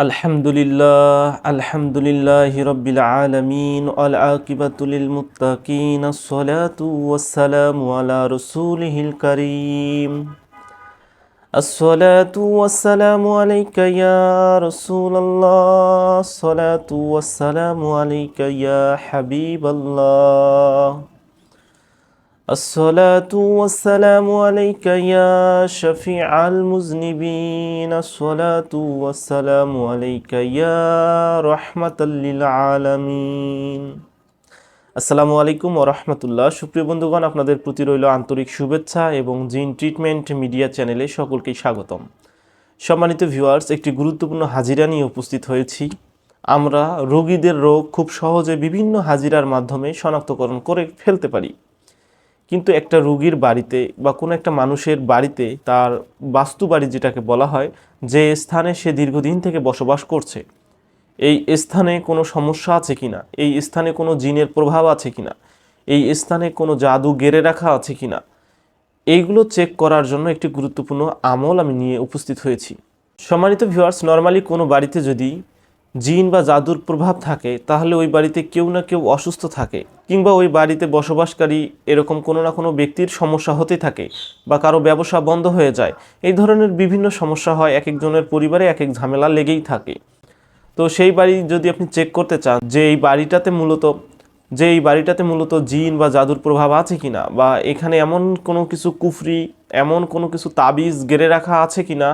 الحمد لله الحمد لله رب العالمين والعاقبة للمتقين الصلاة والسلام على رسوله الكريم. الصلاة والسلام عليك يا رسول الله الصلاة والسلام عليك يا حبيب الله. الصلاة والسلام عليك يا شفيع المذنبين الصلاة والسلام عليك يا رحمة للعالمين আসসালামু আলাইকুম ও রহমতুল্লাহ সুপ্রিয় বন্ধুগণ আপনাদের প্রতি রইল আন্তরিক শুভেচ্ছা এবং জিন ট্রিটমেন্ট মিডিয়া চ্যানেলে সকলকেই স্বাগতম সম্মানিত ভিউয়ার্স একটি গুরুত্বপূর্ণ হাজিরা নিয়ে উপস্থিত হয়েছি আমরা রোগীদের রোগ খুব সহজে বিভিন্ন হাজিরার মাধ্যমে শনাক্তকরণ করে ফেলতে পারি কিন্তু একটা রুগীর বাড়িতে বা কোনো একটা মানুষের বাড়িতে তার বাস্তু বাড়ি যেটাকে বলা হয়, যে স্থানে সে দীর্ঘদিন থেকে বসবাস করছে, এই স্থানে কোনো সমস্যা আছে কি না এই স্থানে কোনো জিনের প্রভাব আছে কিনা? এই স্থানে কোনো জাদু গেড়ে রাখা আছে কি না এইগুলো চেক করার জন্য একটি গুরুত্বপূর্ণ আমল আমি নিয়ে উপস্থিত হয়েছি। সম্মানিত ভিউয়ার্স নর্মালি কোনো বাড়িতে যদি জিন বা জাদুর প্রভাব থাকে, তাহলে ওই বাড়িতে কেউ না কেউ অসুস্থ থাকে, কিংবা ওই বাড়িতে বসবাসকারী এরকম কোনো না কোনো ব্যক্তির সমস্যা হতে থাকে বা কারও ব্যবসা বন্ধ হয়ে যায়। এই ধরনের বিভিন্ন সমস্যা হয় এক একজনের পরিবারে, এক এক ঝামেলা লেগেই থাকে। তো সেই বাড়ি যদি আপনি চেক করতে চান যে এই বাড়িটাতে মূলত, যে এই বাড়িটাতে মূলত জিন বা জাদুর প্রভাব আছে কিনা, বা এখানে এমন কোনো কিছু কুফরি এমন কোনো কিছু তাবিজ গেড়ে রাখা আছে কিনা,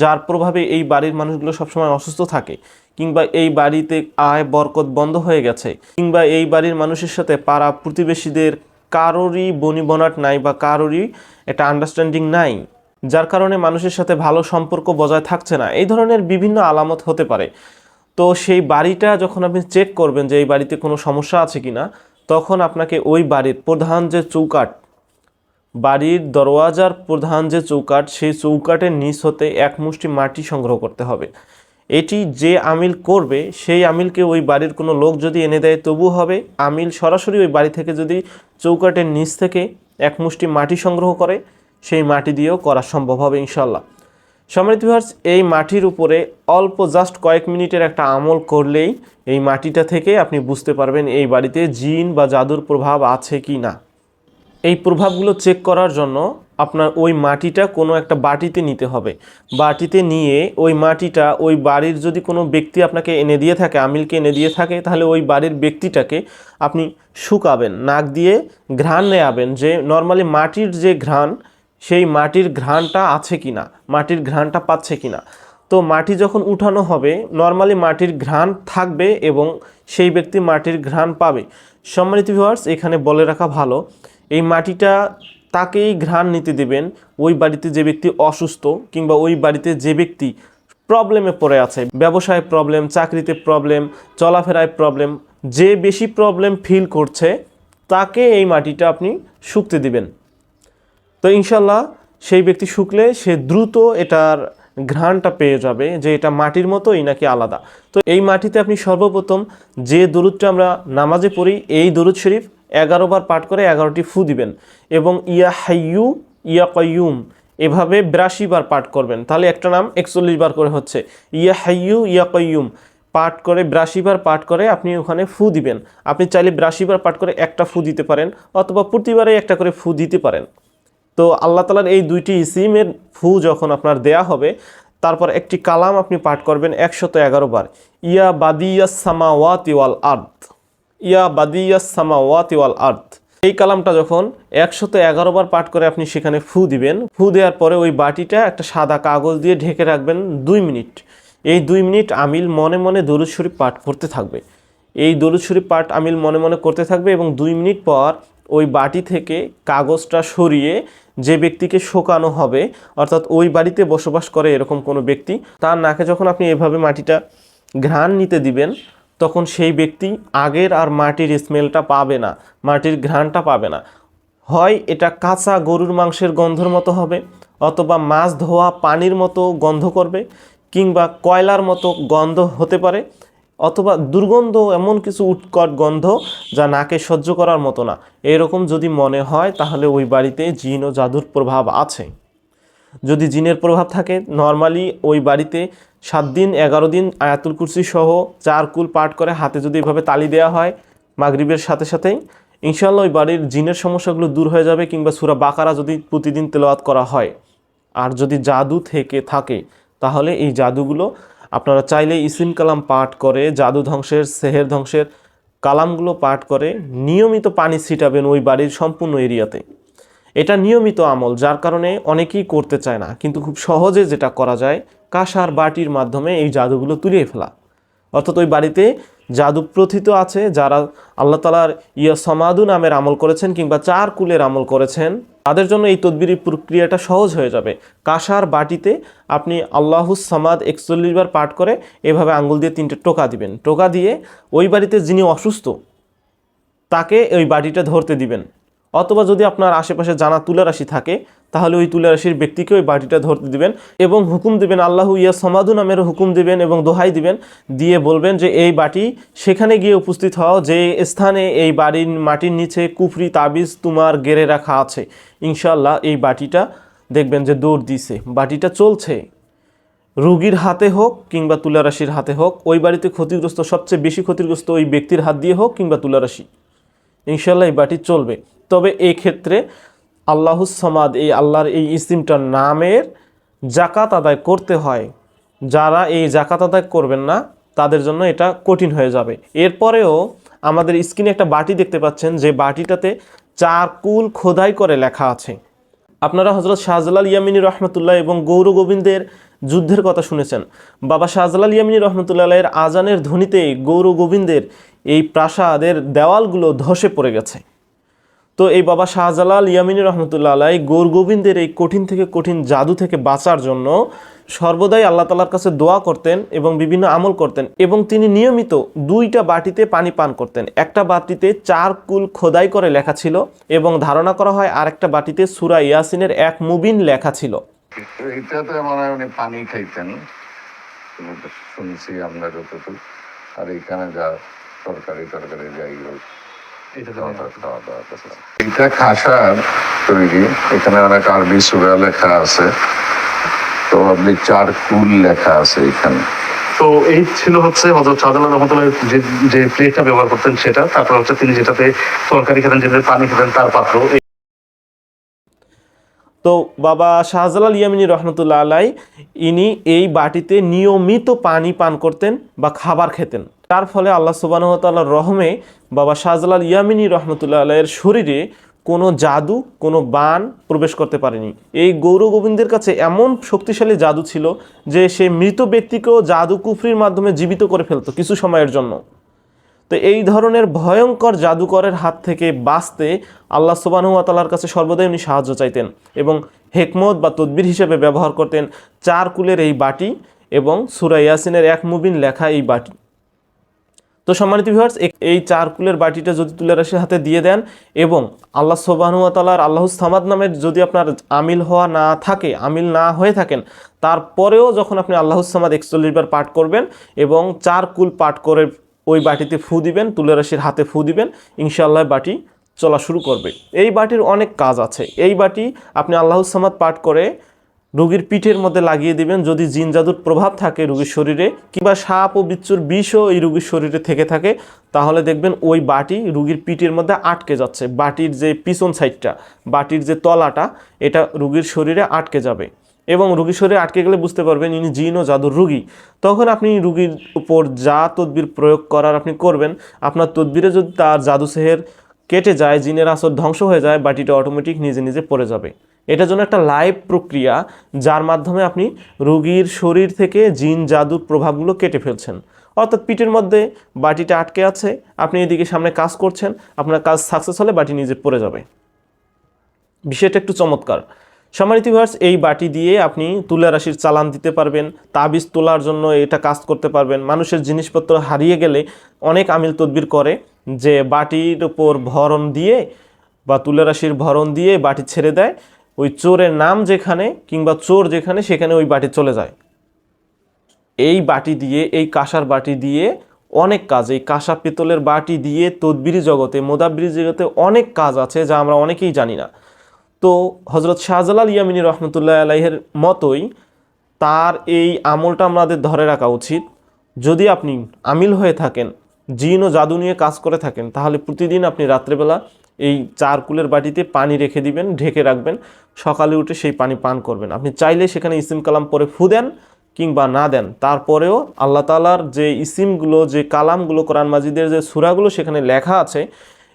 যার প্রভাবে এই বাড়ির মানুষগুলো সবসময় অসুস্থ থাকে, কিংবা এই বাড়িতে আয় বরকত বন্ধ হয়ে গেছে, কিংবা এই বাড়ির মানুষের সাথে পাড়া প্রতিবেশীদের কারোরই বনিবনাট নাই বা কারোরই একটা আন্ডারস্ট্যান্ডিং নাই, যার কারণে মানুষের সাথে ভালো সম্পর্ক বজায় থাকছে না। এই ধরনের বিভিন্ন আলামত হতে পারে। তো সেই বাড়িটা যখন আপনি চেক করবেন যে এই বাড়িতে কোনো সমস্যা আছে কি না তখন আপনাকে ওই বাড়ির প্রধান যে চৌকাট বাড়ির দরওয়াজার প্রধান যে চৌকাট সেই চৌকাটের নিচ হতে এক মুষ্টি মাটি সংগ্রহ করতে হবে। এটি যে আমিল করবে, সেই আমিলকে ওই বাড়ির কোনো লোক যদি এনে দেয় তবু হবে আমিল সরাসরি ওই বাড়ি থেকে যদি চৌকাটের নিচ থেকে এক মুষ্টি মাটি সংগ্রহ করে, সেই মাটি দিয়েও করা সম্ভব হবে ইনশাল্লাহ সম্মানিত ভিউয়ার্স এই মাটির উপরে অল্প জাস্ট কয়েক মিনিটের একটা আমল করলেই এই মাটিটা থেকে আপনি বুঝতে পারবেন এই বাড়িতে জিন বা জাদুর প্রভাব আছে কি না। এই প্রভাবগুলো চেক করার জন্য আপনার ওই মাটিটা কোনো একটা বাটিতে নিতে হবে। বাটিতে নিয়ে ওই মাটিটা, ওই বাড়ির যদি কোনো ব্যক্তি আপনাকে এনে দিয়ে থাকে, আমিলকে এনে দিয়ে থাকে, তাহলে ওই বাড়ির ব্যক্তিটাকে আপনি শুকাবেন, নাক দিয়ে ঘ্রাণ নেয়াবেন যে নর্মালি মাটির যে ঘ্রাণ, সেই মাটির ঘ্রাণটা আছে কি না মাটির ঘ্রাণটা পাচ্ছে কি না তো মাটি যখন উঠানো হবে নর্মালি মাটির ঘ্রাণ থাকবে এবং সেই ব্যক্তি মাটির ঘ্রাণ পাবে। সম্মানিত ভিউয়ার্স এখানে বলে রাখা ভালো এই মাটিটা তাকেই ঘ্রাণ নিতে দেবেন। ওই বাড়িতে যে ব্যক্তি অসুস্থ কিংবা ওই বাড়িতে যে ব্যক্তি প্রবলেমে পড়ে আছে, ব্যবসায় প্রবলেম চাকরিতে প্রবলেম চলাফেরায় প্রবলেম যে বেশি প্রবলেম ফিল করছে, তাকে এই মাটিটা আপনি শুকতে দিবেন। তো ইনশাল্লাহ সেই ব্যক্তি শুকলে সে দ্রুত এটার ঘ্রাণটা পেয়ে যাবে যে এটা মাটির মতোই নাকি আলাদা। তো এই মাটিতে আপনি সর্বপ্রথম যে দরুদটা আমরা নামাজে পড়ি, এই দরুদ শরীফ এগারো বার পাঠ করে এগারোটি ফু দিবেন। এবং ইয়া হাইয়ু, ইয়া কয়ুম এভাবে বিরাশি বার পাঠ করবেন। তাহলে একটা নাম একচল্লিশ বার করে হচ্ছে। ইয়া হাইয়ু, ইয়া কয়ুম পাঠ করে বিরাশি বার পাঠ করে আপনি ওখানে ফু দিবেন। আপনি চাইলে বিরাশি বার পাঠ করে একটা ফু দিতে পারেন অথবা প্রতিবারে একটা করে ফু দিতে পারেন। তো আল্লাহ তালার এই দুইটি ইসিমের ফু যখন আপনার দেয়া হবে, তারপর একটি কালাম আপনি পাঠ করবেন একশত এগারো বার। ইয়া বাদিয়াস সামাওয়াত ওয়াল আর্থ ইয়া বাদিয়াস সামাওয়াত ওয়াল আর্থ এই কালামটা যখন একশত এগারো বার পাঠ করে আপনি সেখানে ফু দিবেন, ফু দেওয়ার পরে ওই বাটিটা একটা সাদা কাগজ দিয়ে ঢেকে রাখবেন দুই মিনিট। এই দুই মিনিট আমিল মনে মনে দরুদ শরীফ পাঠ করতে থাকবে। এই দরুদ শরীফ পাঠ আমিল মনে মনে করতে থাকবে এবং দুই মিনিট পর ওই বাটি থেকে কাগজটা সরিয়ে যে ব্যক্তিকে শোকানো হবে, অর্থাৎ ওই বাড়িতে বসবাস করে এরকম কোনো ব্যক্তি, তার নাকে যখন আপনি এভাবে মাটিটা ঘ্রাণ নিতে দিবেন তখন সেই ব্যক্তি আগের আর মাটির স্মেলটা পাবে না, মাটির ঘ্রাণটা পাবে না। হয় এটা কাঁচা গরুর মাংসের গন্ধর মতো হবে, অথবা মাছ ধোয়া পানির মতো গন্ধ করবে, কিংবা কয়লার মতো গন্ধ হতে পারে, অথবা দুর্গন্ধ এমন কিছু উৎকট গন্ধ যা নাকে সহ্য করার মতো না। এরকম যদি মনে হয়, তাহলে ওই বাড়িতে জিন ও জাদুর প্রভাব আছে। যদি জিনের প্রভাব থাকে নর্মালি ওই বাড়িতে সাত দিন, এগারো দিন আয়াতুল কুরসি সহ চার কুল পাঠ করে হাতে যদি এভাবে তালি দেওয়া হয় মাগরিবের সাথে সাথেই ইনশাল্লাহ ওই বাড়ির জিনের সমস্যাগুলো দূর হয়ে যাবে কিংবা সুরা বাকারা যদি প্রতিদিন তেলাওয়াত করা হয়। আর যদি জাদু থেকে থাকে, তাহলে এই জাদুগুলো আপনারা চাইলে ইসিম কালাম পাঠ করে, জাদু ধ্বংসের, সেহের ধ্বংসের কালামগুলো পাঠ করে নিয়মিত পানি ছিটাবেন ওই বাড়ির সম্পূর্ণ এরিয়াতে। এটা নিয়মিত আমল, যার কারণে অনেকেই করতে চায় না। কিন্তু খুব সহজে যেটা করা যায়, কাঁসার বাটির মাধ্যমে এই জাদুগুলো তুলিয়ে ফেলা। অর্থাৎ ওই বাড়িতে জাদু প্রথিত আছে, যারা আল্লাহ তালার ইয়া সমাদু নামের আমল করেছেন কিংবা চার কুলের আমল করেছেন, তাদের জন্য এই তদবিরি প্রক্রিয়াটা সহজ হয়ে যাবে। কাঁসার বাটিতে আপনি আল্লাহুস সামাদ একচল্লিশ বার পাঠ করে এভাবে আঙ্গুল দিয়ে তিনটে টোকা দিবেন। টোকা দিয়ে ওই বাড়িতে যিনি অসুস্থ, তাকে ওই বাটিটা ধরতে দিবেন। অথবা যদি আপনার আশেপাশে জানা তুলা রাশি থাকে, তাহলে ওই তুলা রাশির ব্যক্তিকে ওই বাটিটা ধরতে দিবেন এবং হুকুম দিবেন, আল্লাহ ইয়া সমাদু নামের হুকুম দিবেন এবং দোহাই দিবেন, দিয়ে বলবেন যে এই বাটি সেখানে গিয়ে উপস্থিত হও, যে স্থানে এই বাড়ির মাটির নিচে কুফরি, তাবিজ তোমার গেড়ে রাখা আছে। ইনশাল্লাহ এই বাটিটা দেখবেন যে দৌড় দিছে। বাটিটা চলছে। রুগীর হাতে হোক কিংবা তুলারাশির হাতে হোক, ওই বাড়িতে ক্ষতিগ্রস্ত, সবচেয়ে বেশি ক্ষতিগ্রস্ত ওই ব্যক্তির হাত দিয়ে হোক কিংবা তুলারাশি ইনশাল্লাহ এই বাটি চলবে। তবে এই ক্ষেত্রে আল্লাহুস সমাদ, এই আল্লাহর এই ইসিমটার নামের জাকাত আদায় করতে হয়। যারা এই জাকাত আদায় করবেন না, তাদের জন্য এটা কঠিন হয়ে যাবে। এরপরেও আমাদের স্ক্রিনে একটা বাটি দেখতে পাচ্ছেন, যে বাটিটাতে চার কুল খোদাই করে লেখা আছে। আপনারা হজরত শাহজালাল ইয়ামিনী রহমতুল্লাহ এবং গৌর গোবিন্দের যুদ্ধের কথা শুনেছেন। বাবা শাহজালাল ইয়ামিনী রহমতুল্লাহ এর আজানের ধ্বনিতে গৌর গোবিন্দের এই প্রাসাদের দেওয়ালগুলো ধসে পড়ে গেছে। তো এই বাবা শাহজালাল ইয়ামিনী রহমতুল্লাহ আলাই গৌর গোবিন্দের এই কঠিন থেকে কঠিন জাদু থেকে বাঁচার জন্য সর্বদাই আল্লাহ তালার কাছে দোয়া করতেন এবং বিভিন্ন আমল করতেন এবং তিনি নিয়মিত দুইটা বাটিতে পানি পান করতেন। একটা বাটিতে চার কুল খোদাই করে লেখা ছিল এবং ধারণা করা হয় আরেকটা বাটিতে সুরা ইয়াসিনের এক মুবিন লেখা ছিল। মনে শুনছি আমরা যতটুকু। আর এখানে যা তরকারি তরকারি যাই হোক এটা খাসার তৈরি। এখানে অনেক আরবি সুরা লেখা আছে। তো আপনি চার কুল লেখা আছে এখানে। তো এই ছিল হচ্ছে হজরত শাহজালাল রহমতুল্লাহ যে যে প্লেটটা ব্যবহার করতেন সেটা। তারপর হচ্ছে তিনি যেটাতে তরকারি খেতেন যেটাতে পানি খেতেন তার পাত্র। তো বাবা শাহজালাল ইয়ামিনী রহমতুল্লাহ আলাই ইনি এই বাটিতে নিয়মিত পানি পান করতেন বা খাবার খেতেন। তার ফলে আল্লাহ সুবাহতাল্লাহর রহমে বাবা শাহজালাল ইয়ামিনী রহমতুল্লাহ আলাইয়ের শরীরে কোনো জাদু, কোনো বান প্রবেশ করতে পারেনি। এই গৌর গোবিন্দের কাছে এমন শক্তিশালী জাদু ছিল যে সে মৃত ব্যক্তিকেও জাদু কুফরির মাধ্যমে জীবিত করে ফেলতো কিছু সময়ের জন্য। তো এই ধরনের ভয়ঙ্কর জাদুকরের হাত থেকে বাঁচতে আল্লাহ সুবানুয়াতালার কাছে সর্বদাই উনি সাহায্য চাইতেন এবং হেকমত বা তদবির হিসেবে ব্যবহার করতেন চার কুলের এই বাটি এবং সুরা ইয়াসিনের এক মুবিন লেখা এই বাটি তো সম্মানিত ভিউয়ার্স এই চার কুলের বাটিটা যদি তুলে রাশির হাতে দিয়ে দেন এবং আল্লাহ সোবানুয়াতালার আল্লাহ সামাদ নামের যদি আপনার আমিল হওয়া না থাকে, আমিল না হয়ে থাকেন, তারপরেও যখন আপনি আল্লাহ সামাদ একচল্লিশ বার পাঠ করবেন এবং চার কুল পাঠ করে ওই বাটিতে ফু দিবেন, তুলে রাশির হাতে ফু দিবেন, ইনশাআল্লাহ বাটি চলা শুরু করবে। এই বাটির অনেক কাজ আছে। এই বাটি আপনি আল্লাহ সামাদ পাঠ করে রোগীর পিঠের মধ্যে লাগিয়ে দিবেন। যদি জিন জাদুর প্রভাব থাকে রোগীর শরীরে কিংবা সাপ ও বিচ্ছুর বিষও এই রোগীর শরীরে থেকে থাকে, তাহলে দেখবেন ওই বাটি রুগীর পিঠের মধ্যে আটকে যাচ্ছে। বাটির যে পিছন সাইডটা, বাটির যে তলাটা, এটা রুগীর শরীরে আটকে যাবে। এবং রুগীর শরীরে আটকে গেলে বুঝতে পারবেন ইনি জিন ও জাদুর রুগী। তখন আপনি রুগীর উপর যা তদবির প্রয়োগ করার আপনি করবেন, আপনার তদবিরে যদি তার জাদু সেহের কেটে যায়, জিনের আসর ধ্বংস হয়ে যায়, বাটিটা অটোমেটিক নিজে নিজে পড়ে যাবে। এটার জন্য একটা লাইভ প্রক্রিয়া যার মাধ্যমে আপনি রোগীর শরীর থেকে জিন, জাদুর প্রভাবগুলো কেটে ফেলছেন। অর্থাৎ পিঠের মধ্যে বাটিটা আটকে আছে, আপনি এদিকে সামনে কাজ করছেন, আপনার কাজ সাকসেস হলে বাটি নিজে পড়ে যাবে। বিষয়টা একটু চমৎকার। সম্মানিত ভিউয়ার্স এই বাটি দিয়ে আপনি তুলা রাশির চালান দিতে পারবেন, তাবিজ তোলার জন্য এটা কাজ করতে পারবেন। মানুষের জিনিসপত্র হারিয়ে গেলে অনেক আমিল তদবির করে যে বাটির উপর ভরণ দিয়ে বা তুলা রাশির ভরণ দিয়ে বাটি ছেড়ে দেয় ওই চোরের নাম যেখানে কিংবা চোর যেখানে, সেখানে ওই বাটি চলে যায়। এই বাটি দিয়ে, এই কাঁসার বাটি দিয়ে অনেক কাজ, এই কাঁসা পিতলের বাটি দিয়ে তদবিরি জগতে, মোদাব্বিরি জগতে অনেক কাজ আছে যা আমরা অনেকেই জানি না। তো হজরত শাহজালাল ইয়ামিনী রহমতুল্লাহ আলাইহের মতোই তার এই আমলটা আমাদের ধরে রাখা উচিত। যদি আপনি আমিল হয়ে থাকেন, জিন ও জাদু নিয়ে কাজ করে থাকেন, তাহলে প্রতিদিন আপনি রাত্রেবেলা এই চার কুলের বাটিতে পানি রেখে দিবেন, ঢেকে রাখবেন। সকালে উঠে সেই পানি পান করবেন। আপনি চাইলে সেখানে ইসিম কালাম পরে ফু দেন কিংবা না দেন। তারপরেও আল্লাহ তালার যে ইসিমগুলো, যে কালামগুলো কোরআন মাজিদের যে সুরাগুলো সেখানে লেখা আছে,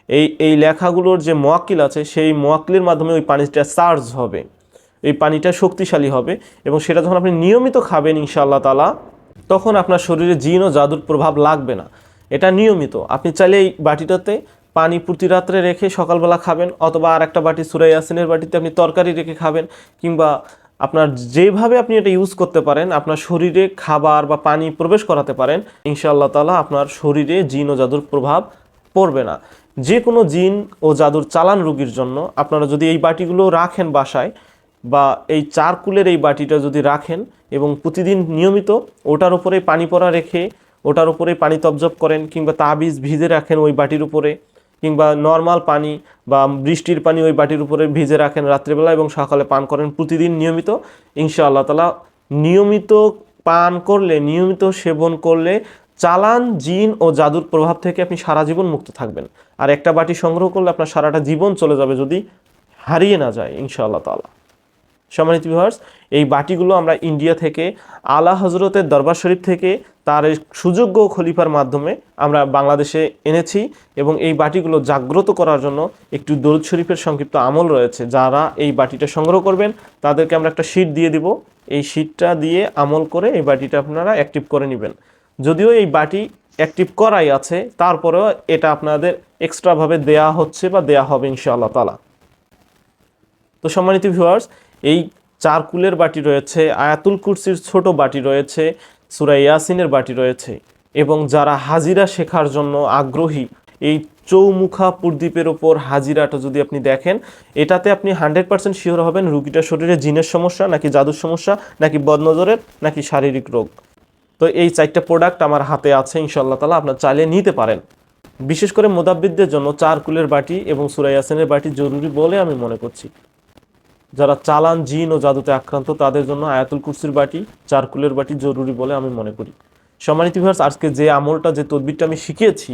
এই এই লেখাগুলোর যে মোয়াক্কিল আছে, সেই মোয়াক্কিলের মাধ্যমে ওই পানিটা চার্জ হবে। এই পানিটা শক্তিশালী হবে এবং সেটা যখন আপনি নিয়মিত খাবেন ইনশাআল্লাহ তালা তখন আপনার শরীরে জিন ও জাদুর প্রভাব লাগবে না। এটা নিয়মিত। আপনি চাইলে এই বাটিটাতে পানি প্রতি রাত্রে রেখে সকালবেলা খাবেন অথবা আর একটা বাটি সুরাই ইয়াসিনের বাটিতে আপনি তরকারি রেখে খাবেন কিংবা আপনার যেভাবে আপনি এটা ইউজ করতে পারেন, আপনার শরীরে খাবার বা পানি প্রবেশ করাতে পারেন, ইনশাআল্লাহ তালা আপনার শরীরে জিন ও জাদুর প্রভাব পড়বে না। যে কোনো জিন ও জাদুর চালান রুগীর জন্য আপনারা যদি এই বাটিগুলো রাখেন বাসায় বা এই চার কুলের এই বাটিটা যদি রাখেন এবং প্রতিদিন নিয়মিত ওটার উপরে পানি পড়া রেখে ওটার উপরে পানি তবজব করেন কিংবা তাবিজ ভিজে রাখেন ওই বাটির উপরে কিংবা নর্মাল পানি বা বৃষ্টির পানি ওই বাটির উপরে ভিজে রাখেন রাত্রিবেলা এবং সকালে পান করেন প্রতিদিন নিয়মিত, ইনশাআল্লাহ তালা নিয়মিত পান করলে, নিয়মিত সেবন করলে চালান জিন ও জাদুর প্রভাব থেকে আপনি সারা জীবন মুক্ত থাকবেন। আর একটা বাটি সংগ্রহ করলে আপনার সারাটা জীবন চলে যাবে যদি হারিয়ে না যায়, ইনশাআল্লাহ তালা সম্মানিত ভিউয়ার্স এই বাটিগুলো আমরা ইন্ডিয়া থেকে আলা হজরতের দরবার শরীফ থেকে তার সুযোগ্য খলিফার মাধ্যমে আমরা বাংলাদেশে এনেছি এবং এই বাটিগুলো জাগ্রত করার জন্য একটু দরুদ শরীফের সংক্ষিপ্ত আমল রয়েছে। যারা এই বাটিটা সংগ্রহ করবেন, তাদেরকে আমরা একটা শীট দিয়ে দিব। এই শীটটা দিয়ে আমল করে এই বাটিটা আপনারা অ্যাক্টিভ করে নেবেন। যদিও এই বাটি অ্যাক্টিভ করাই আছে, তারপরেও এটা আপনাদের এক্সট্রাভাবে দেয়া হচ্ছে বা দেয়া হবে ইনশাআল্লাহ তালা তো সম্মানিত ভিউয়ার্স এই চার কুলের বাটি রয়েছে, আয়াতুল কুরসির ছোট বাটি রয়েছে, সুরা ইয়াসিনের বাটি রয়েছে এবং যারা হাজিরা শেখার জন্য আগ্রহী, এই চৌমুখা প্রদীপের ওপর হাজিরাটা যদি আপনি দেখেন, এটাতে আপনি হান্ড্রেড পার্সেন্ট শিওর হবেন রুগীটার শরীরে জিনের সমস্যা, নাকি জাদুর সমস্যা, নাকি বদনজরের, নাকি শারীরিক রোগ। তো এই চারটা প্রোডাক্ট আমার হাতে আছে ইনশাল্লাহ তালা আপনার চাইলে নিতে পারেন। বিশেষ করে মোদাব্বিদদের জন্য চার কুলের বাটি এবং সুরা ইয়াসিনের বাটি জরুরি বলে আমি মনে করছি। যারা চালান জিন ও জাদুতে আক্রান্ত, তাদের জন্য আয়াতুল কুরসির বাটি, চারকুলের বাটি জরুরি বলে আমি মনে করি। সম্মানিত ভিউয়ার্স আজকে যে আমলটা, যে তদবিরটা আমি শিখিয়েছি,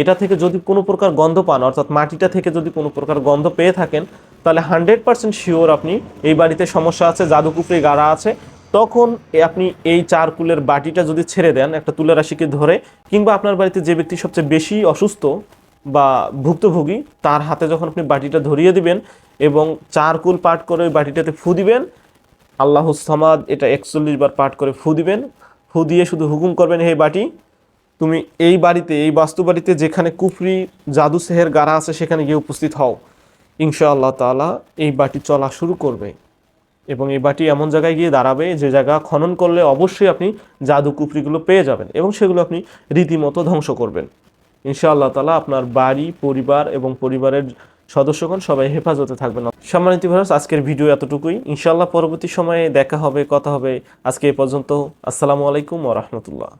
এটা থেকে যদি কোনো প্রকার গন্ধ পান, অর্থাৎ মাটিটা থেকে যদি কোনো প্রকার গন্ধ পেয়ে থাকেন, তাহলে হান্ড্রেড পার্সেন্ট শিওর আপনি এই বাড়িতে সমস্যা আছে জাদুকুপড়ি গাড়া আছে, তখন আপনি এই চার কুলের বাটিটা যদি ছেড়ে দেন, একটা তুলা রাশিকে ধরে, কিংবা আপনার বাড়িতে যে ব্যক্তি সবচেয়ে বেশি অসুস্থ বা ভুক্তভোগী, তার হাতে যখন আপনি বাটিটা ধরিয়ে দিবেন এবং চার কুল পাঠ করে ওই বাটিটাতে ফু দিবেন। আল্লাহ সামাদ এটা একচল্লিশ বার পাঠ করে ফু দিবেন। ফু দিয়ে শুধু হুকুম করবেন, হে বাটি, তুমি এই বাড়িতে, এই বাস্তু বাড়িতে যেখানে কুফরি, জাদু সেহের গাড়া আছে, সেখানে গিয়ে উপস্থিত হও। ইনশাআল্লাহ তাআলা এই বাটি চলা শুরু করবে এবং এই বাটি এমন জায়গায় গিয়ে দাঁড়াবে, যে জায়গা খনন করলে অবশ্যই আপনি জাদু কুফরিগুলো পেয়ে যাবেন এবং সেগুলো আপনি রীতিমতো ধ্বংস করবেন। ইনশাআল্লাহ তালা আপনার বাড়ি, পরিবার এবং পরিবারের সদস্যগণ, সবাই হেফাজতে থাকবেন। সম্মানিত ভারস আজকের ভিডিও এতটুকুই। ইনশাল্লাহ পরবর্তী সময়ে দেখা হবে, কথা হবে। আজকে এ পর্যন্ত, আসসালামু আলাইকুম ও রাহমাতুল্লাহ।